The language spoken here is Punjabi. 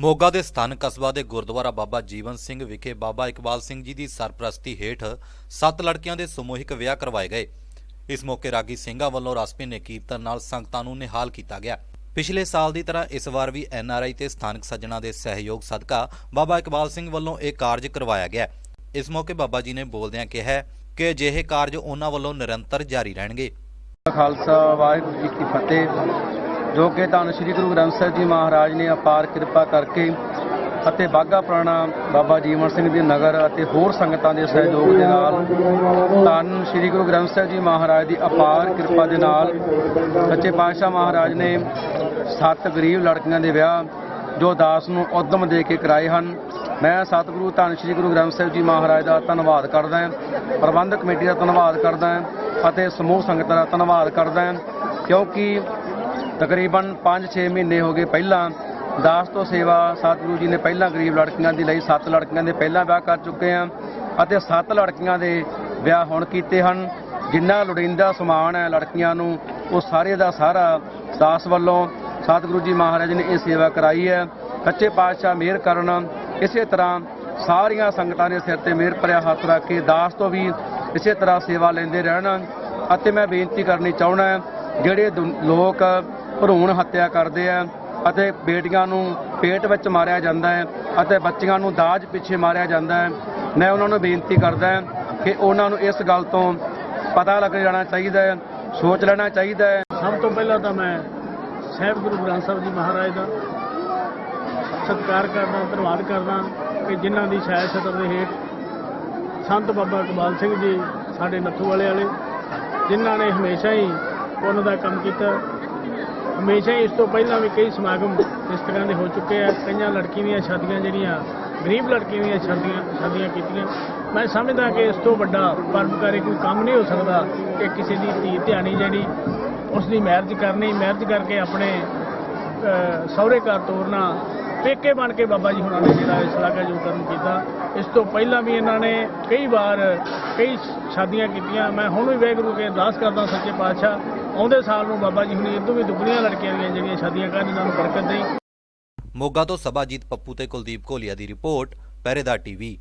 ਮੋਗਾ ਦੇ ਸਥਾਨਕ ਕਸਬਾ ਦੇ ਗੁਰਦੁਆਰਾ ਬਾਬਾ ਜੀਵਨ ਸਿੰਘ ਵਿਖੇ ਬਾਬਾ ਇਕਬਾਲ ਸਿੰਘ ਜੀ ਦੀ ਸਰਪ੍ਰਸਤੀ ਹੇਠ ਸੱਤ ਲੜਕੀਆਂ ਦੇ ਸਮੂਹਿਕ ਵਿਆਹ ਕਰਵਾਏ ਗਏ। ਇਸ ਮੌਕੇ ਰਾਗੀ ਸਿੰਘਾਂ ਵੱਲੋਂ ਰਸਪਿਨੇ ਕੀਰਤਨ ਨਾਲ ਸੰਗਤਾਂ ਨੂੰ ਨਿਹਾਲ ਕੀਤਾ ਗਿਆ। ਪਿਛਲੇ ਸਾਲ ਦੀ ਤਰ੍ਹਾਂ ਇਸ ਵਾਰ ਵੀ ਐਨ ਆਰ ਆਈ ਤੇ ਸਥਾਨਕ ਸੱਜਣਾ ਦੇ ਸਹਿਯੋਗ ਸਦਕਾ ਬਾਬਾ ਇਕਬਾਲ ਸਿੰਘ ਵੱਲੋਂ ਇਹ ਕਾਰਜ ਕਰਵਾਇਆ ਗਿਆ। ਇਸ ਮੌਕੇ ਬਾਬਾ ਜੀ ਨੇ ਬੋਲਦਿਆਂ ਕਿਹਾ ਕਿ ਅਜਿਹੇ ਕਾਰਜ ਉਹਨਾਂ ਵੱਲੋਂ ਨਿਰੰਤਰ ਜਾਰੀ ਰਹਿਣਗੇ। ਖਾਲਸਾ ਵਾਹਿਗੁਰੂ ਜੀ ਕੀ ਫਤਿਹ। ਜੋ ਕਿ ਧੰਨ ਸ੍ਰੀ ਗੁਰੂ ਗ੍ਰੰਥ ਸਾਹਿਬ ਜੀ ਮਹਾਰਾਜ ਨੇ ਅਪਾਰ ਕਿਰਪਾ ਕਰਕੇ ਅਤੇ ਬਾਗਾ ਪੁਰਾਣਾ ਬਾਬਾ ਜੀਵਨ ਸਿੰਘ ਦੀ ਨਗਰ ਅਤੇ ਹੋਰ ਸੰਗਤਾਂ ਦੇ ਸਹਿਯੋਗ ਦੇ ਨਾਲ ਧੰਨ ਸ੍ਰੀ ਗੁਰੂ ਗ੍ਰੰਥ ਸਾਹਿਬ ਜੀ ਮਹਾਰਾਜ ਦੀ ਅਪਾਰ ਕਿਰਪਾ ਦੇ ਨਾਲ ਸੱਚੇ ਪਾਤਸ਼ਾਹ ਮਹਾਰਾਜ ਨੇ ਸੱਤ ਗਰੀਬ ਲੜਕੀਆਂ ਦੇ ਵਿਆਹ ਜੋ ਦਾਸ ਨੂੰ ਉਦਮ ਦੇ ਕੇ ਕਰਾਏ ਹਨ। ਮੈਂ ਸਤਿਗੁਰੂ ਧੰਨ ਸ੍ਰੀ ਗੁਰੂ ਗ੍ਰੰਥ ਸਾਹਿਬ ਜੀ ਮਹਾਰਾਜ ਦਾ ਧੰਨਵਾਦ ਕਰਦਾ ਹਾਂ, ਪ੍ਰਬੰਧਕ ਕਮੇਟੀ ਦਾ ਧੰਨਵਾਦ ਕਰਦਾ ਹਾਂ ਅਤੇ ਸਮੂਹ ਸੰਗਤਾਂ ਦਾ ਧੰਨਵਾਦ ਕਰਦਾ ਹਾਂ, ਕਿਉਂਕਿ ਤਕਰੀਬਨ 5-6 ਮਹੀਨੇ ਹੋ ਗਏ ਪਹਿਲਾਂ ਦਾਸ ਤੋਂ ਸੇਵਾ ਸਤਿਗੁਰੂ ਜੀ ਨੇ ਪਹਿਲਾਂ ਗਰੀਬ ਲੜਕੀਆਂ ਦੀ ਲਈ ਸੱਤ ਲੜਕੀਆਂ ਦੇ ਪਹਿਲਾਂ ਵਿਆਹ ਕਰ ਚੁੱਕੇ ਹਾਂ ਅਤੇ ਸੱਤ ਲੜਕੀਆਂ ਦੇ ਵਿਆਹ ਹੁਣ ਕੀਤੇ ਹਨ। ਜਿੰਨਾ ਲੋੜੀਂਦਾ ਸਮਾਨ ਹੈ ਲੜਕੀਆਂ ਨੂੰ, ਉਹ ਸਾਰੇ ਦਾ ਸਾਰਾ ਦਾਸ ਵੱਲੋਂ ਸਤਿਗੁਰੂ ਜੀ ਮਹਾਰਾਜ ਨੇ ਇਹ ਸੇਵਾ ਕਰਾਈ ਹੈ। ਸੱਚੇ ਪਾਤਸ਼ਾਹ ਮਿਹਰ ਕਰਨ, ਇਸੇ ਤਰ੍ਹਾਂ ਸਾਰੀਆਂ ਸੰਗਤਾਂ ਦੇ ਸਿਰ ਤੇ ਮਿਹਰ ਭਰਿਆ ਹੱਥ ਰੱਖ ਕੇ ਦਾਸ ਤੋਂ ਵੀ ਇਸੇ ਤਰ੍ਹਾਂ ਸੇਵਾ ਲੈਂਦੇ ਰਹਿਣ। ਅਤੇ ਮੈਂ ਬੇਨਤੀ ਕਰਨੀ ਚਾਹੁੰਦਾ ਜਿਹੜੇ ਦੁ- ਲੋਕ ਭਰੂਣ ਹੱਤਿਆ ਕਰਦੇ ਆ ਅਤੇ ਬੇਟੀਆਂ ਨੂੰ ਪੇਟ ਵਿੱਚ ਮਾਰਿਆ ਜਾਂਦਾ ਹੈ ਅਤੇ ਬੱਚੀਆਂ ਨੂੰ ਦਾਜ ਪਿੱਛੇ ਮਾਰਿਆ ਜਾਂਦਾ ਹੈ। ਮੈਂ ਉਹਨਾਂ ਨੂੰ ਬੇਨਤੀ ਕਰਦਾ ਕਿ ਉਹਨਾਂ ਨੂੰ ਇਸ ਗੱਲ ਤੋਂ ਪਤਾ ਲੱਗ ਜਾਣਾ ਚਾਹੀਦਾ ਹੈ, ਸੋਚ ਲੈਣਾ ਚਾਹੀਦਾ ਹੈ। ਸਭ ਤੋਂ ਪਹਿਲਾਂ ਤਾਂ ਮੈਂ ਸਾਹਿਬ ਗੁਰੂ ਗ੍ਰੰਥ ਸਾਹਿਬ ਜੀ ਮਹਾਰਾਜ ਦਾ ਸਤਿਕਾਰ ਕਰਦਾ, ਧੰਨਵਾਦ ਕਰਦਾ ਕਿ ਜਿਨ੍ਹਾਂ ਦੀ ਛਾਇਆ ਛਤਰ ਦੇ ਹੇਠ ਸੰਤ ਬਾਬਾ ਇਕਬਾਲ ਸਿੰਘ ਜੀ ਸਾਡੇ ਨੱਥੂ ਵਾਲੇ ਵਾਲੇ, ਜਿਨ੍ਹਾਂ ਨੇ ਹਮੇਸ਼ਾ ਹੀ ਉਹਨਾਂ ਦਾ ਕੰਮ ਕੀਤਾ। ਹਮੇਸ਼ਾ ਹੀ ਇਸ ਤੋਂ ਪਹਿਲਾਂ ਵੀ ਕਈ ਸਮਾਗਮ ਇਸ ਤਰ੍ਹਾਂ ਦੇ ਹੋ ਚੁੱਕੇ ਆ। ਕਈਆਂ ਲੜਕੀ ਦੀਆਂ ਸ਼ਾਦੀਆਂ ਜਿਹੜੀਆਂ, ਗਰੀਬ ਲੜਕੀਆਂ ਦੀਆਂ ਸ਼ਾਦੀਆਂ ਸ਼ਾਦੀਆਂ ਕੀਤੀਆਂ। ਮੈਂ ਸਮਝਦਾ ਕਿ ਇਸ ਤੋਂ ਵੱਡਾ ਪਰਮਕਾਰੀ ਕੋਈ ਕੰਮ ਨਹੀਂ ਹੋ ਸਕਦਾ ਕਿ ਕਿਸੇ ਦੀ ਧੀ ਧਿਆਣੀ ਜਿਹੜੀ ਉਸ ਦੀ ਮੈਰਿਜ ਕਰਨੀ ਮੈਰਿਜ ਕਰਕੇ ਆਪਣੇ ਸਹੁਰੇ ਘਰ ਤੋਰਨਾ। ਪੇਕੇ ਬਣ ਕੇ ਬਾਬਾ ਜੀ ਹੁਣਾਂ ਨੇ ਜਿਹੜਾ ਇਸ ਲਾਗਾ ਜੋ ਕਰਨ ਕੀਤਾ, ਇਸ ਤੋਂ ਪਹਿਲਾਂ ਵੀ ਇਹਨਾਂ ਨੇ ਕਈ ਵਾਰ ਕਈ ਸ਼ਾਦੀਆਂ ਕੀਤੀਆਂ। ਮੈਂ ਹੁਣ ਵੀ ਵਾਹਿਗੁਰੂ ਕੇ ਅਰਦਾਸ ਕਰਦਾ ਸੱਚੇ ਪਾਤਸ਼ਾਹ ਆਉਂਦੇ ਸਾਲ ਨੂੰ ਬਾਬਾ ਜੀ ਹੁਣੀ ਇਦੋਂ ਵੀ ਦੁੱਗਣੀਆਂ ਲੜਕੀਆਂ ਦੀਆਂ ਜਿਹੜੀਆਂ ਸ਼ਾਦੀਆਂ ਕਰਨ ਇਹਨਾਂ ਨੂੰ ਬਰਕਤ ਦੇਈ ਮੋਗਾ ਤੋਂ ਸਭਾਜੀਤ ਪੱਪੂ ਤੇ ਕੁਲਦੀਪ ਕੋਲੀਆ ਦੀ ਰਿਪੋਰਟ ਪਹਿਰੇਦਾਰ ਟੀਵੀ।